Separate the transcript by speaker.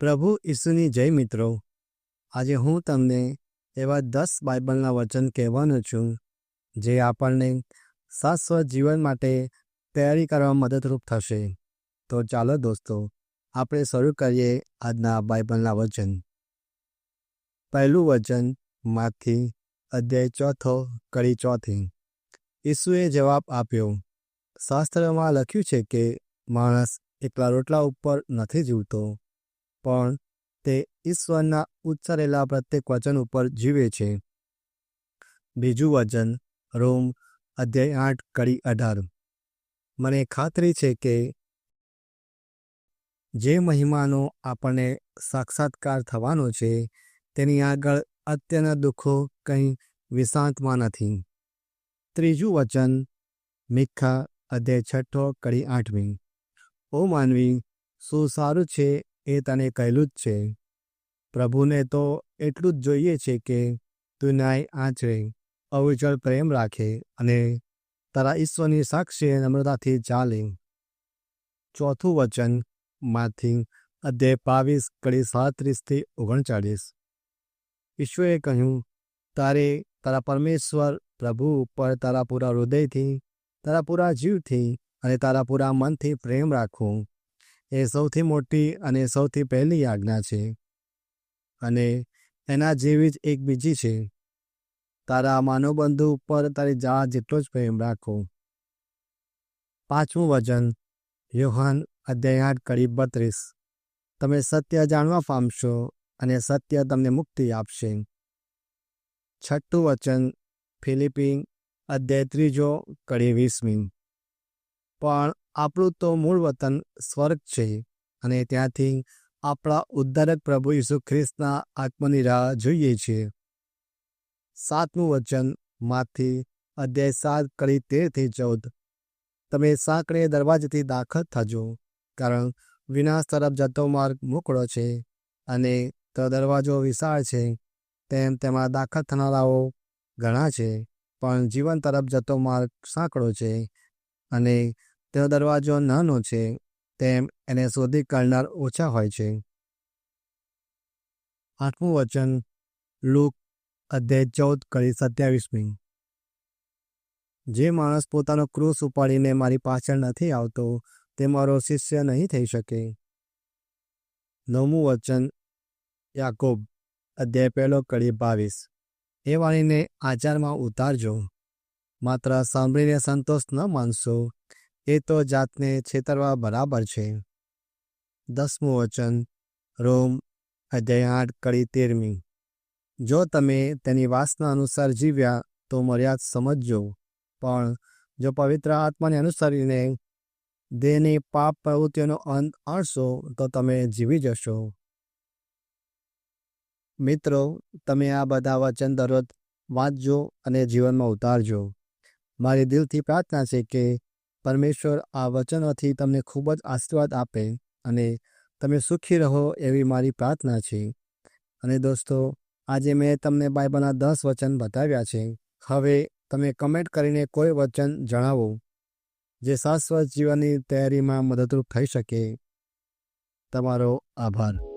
Speaker 1: પ્રભુ ઈસુની જય મિત્રો. આજે હું તમને એવા દસ બાઇબલના વચન કહેવાનો છું, જે આપણને શાશ્વત જીવન માટે તૈયારી કરવામાં મદદરૂપ થશે. તો ચાલો દોસ્તો, આપણે શરૂ કરીએ આજના બાઇબલના વચન. પહેલું વચન, માથી અધ્યાય ચોથો કડી ચોથી. ઈસુએ જવાબ આપ્યો, શાસ્ત્રમાં લખ્યું છે કે માણસ એકલા રોટલા ઉપર નથી જીવતો પણ તે ઈશ્વરના ઉચ્ચારેલા પ્રત્યેક વચન ઉપર જીવે છે. બીજું વચન, રોમ અધ્યાય આઠ કડી અઢાર. મને ખાતરી છે કે જે મહિમાનો આપણને સાક્ષાત્કાર થવાનો છે, તેની આગળ અત્યના દુઃખો કંઈ વિશાંતમાં નથી. ત્રીજું વચન, મિખા અધ્યાય છઠ્ઠો કડી આઠમી. ઓ માનવી, શું સારું છે એ તને કહેલું જ છે. પ્રભુને તો એટલું જ જોઈએ છે કે તું ન્યાય આચરે, અવિચળ પ્રેમ રાખે અને તારા ઈશ્વરની સાક્ષી નમ્રતાથી ચાલે. ચોથું વચન, માંથી અધ્યાય બાવીસ કડી સાડત્રીસથી ઓગણચાળીસ. ઈશ્વરે કહ્યું, તારે તારા પરમેશ્વર પ્રભુ ઉપર તારા પૂરા હૃદયથી, તારા પૂરા જીવથી અને તારા પૂરા મનથી પ્રેમ રાખવું એ સૌથી મોટી અને સૌથી પહેલી આજ્ઞા છે. અને એના જેવી જ એક બીજી છે. તારા માનવબંધુ ઉપર તારી જા જેટલો જ પ્રેમ રાખો. પાંચમું વચન યોહાન અધ્યાય આઠ કડી બત્રીસ. તમે સત્ય જાણવા પામશો અને સત્ય તમને મુક્તિ આપશે. છઠ્ઠું વચન, ફિલિપિન અધ્યાય ત્રીજો કડી વીસમી. પણ આપણું તો મૂળ વતન સ્વર્ગ છે અને ત્યાંથી આપણા ઉદ્ધારક પ્રભુ ઈસુ ખ્રિસ્તના આત્મની રાહ જોઈએ છીએ. સાતમું વચનમાંથી અધ્યાય સાત કડી તેરથી ચૌદ. તમે સાંકડે દરવાજેથી દાખલ થજો, કારણ વિનાશ તરફ જતો માર્ગ મોકળો છે અને તો દરવાજો વિશાળ છે, તેમ તેમાં દાખલ થનારાઓ ઘણા છે, પણ જીવન તરફ જતો માર્ગ સાંકડો છે અને તેનો દરવાજો નાનો છે, તેમ એને શોધી કાઢનાર ઓછા હોય છે. આઠમું વચન, લુક, અધ્યાય ચૌદ કરી સત્યાવીસમી. જે માણસ પોતાનો ક્રોસ ઉપાડીને મારી પાછળ નથી આવતો, તે મારો શિષ્ય નહીં થઈ શકે. નવમું વચન, યાકોબ, અધ્યાય પહેલો કડી બાવીસ. એ વાણીને આચારમાં ઉતારજો. માત્ર સાંભળીને સંતોષ ન માનશો. એ તો જાતને છેતરવા બરાબર છે. દસમું વચન, રોમ, અધ્યાય આઠ કડી તેરમી. જો તમે તેની વાસના અનુસાર જીવ્યા, તો મર્યાદ સમજજો. પણ, જો પવિત્ર આત્માને અનુસરીને દેહની પાપ પ્રવૃત્તિઓનો અંત આણશો, તો તમે જીવી જશો. મિત્રો, તમે આ બધા વચન દરરોજ વાંચજો અને જીવનમાં ઉતારજો. મારી દિલથી પ્રાર્થના છે કે પરમેશ્વર આ વચનોથી તમને ખૂબ જ આશીર્વાદ આપે અને તમે સુખી રહો એવી મારી પ્રાર્થના છે. અને દોસ્તો, આજે મેં તમને બાઇબલના દસ વચન બતાવ્યા છે. હવે તમે કમેન્ટ કરીને કોઈ વચન જણાવો, જે શાશ્વત જીવનની તૈયારીમાં મદદરૂપ થઈ શકે. તમારો આભાર.